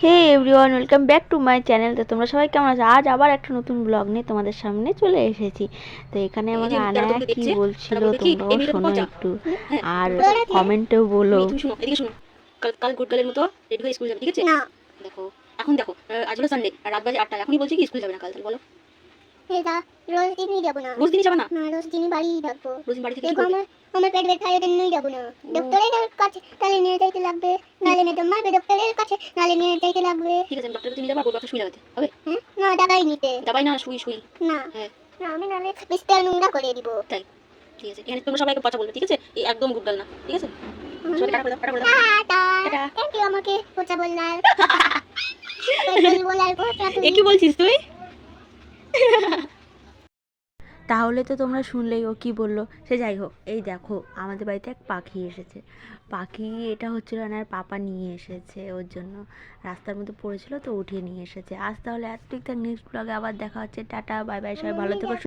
Hey everyone welcome back to my channel তো তোমরা সবাই কেমন আছো? আজ আবার একটা নতুন ব্লগ নিয়ে তোমাদের সামনে চলে এসেছি। তো এখানে আমাকে আনায়া কি বলছিল তোমরাও শোনো একটু। হ্যাঁ, আর বলো না। কমেন্টেও বলো। তুমি শোনো এদিকে শোনো। কাল কাল গুড গার্লের মতো রেডি হয়ে স্কুল যাবে ঠিক আছে? না। দেখো এখন দেখো আজ হলো সানডে রাত বাজে আটটা এখনই বলছি কি স্কুল যাবে না কাল তাহলে বলো। এটা রোজ দিনই যাব না। রোজ দিনই যাবে না? না রোজ দিনই বাড়িই থাকব রোজ বাড়ি থেকে দেখো আমার আমার পেট ব্যথা ওই জন্যই যাব না। ডক্টরের কাছে তাহলে নিয়ে যাইতে লাগবে। নাহলে ম্যাডাম মারবে ডক্টরের কাছে নাহলে নিয়ে যাইতে লাগবে। ঠিক আছে ডক্টর তুমি যাবা বলব একটা শুই লাগাতে হবে হ্যাঁ না টাকাই নিতে। যাবাই না শুই শুই। না। না আমি নাহলে বিস্তার নোংরা করে দিব। তাই। ঠিক আছে। এখানে তোমরা সবাইকে বলবে ঠিক আছে? এই একদম গুড না ঠিক আছে? সবাই টাটা করে টাটা করে টাটা। টাটা। আমাকে পচা বলার এ কি বলছিস তুই? তাহলে তো তোমরা শুনলেই ও কি বলল? সে যাই হোক, এই দেখো, আমাদের বাড়িতে এক পাখি এসেছে। পাখি এটা হচ্ছিল আর পাপা নিয়ে এসেছে ওর জন্য। রাস্তার মধ্যে পড়েছিল তো উঠিয়ে নিয়ে এসেছে। আজ তাহলে এতটুকু নেক্সট ব্লগে আবার দেখা হচ্ছে। টাটা বাই বাই সবাই ভালো থেকো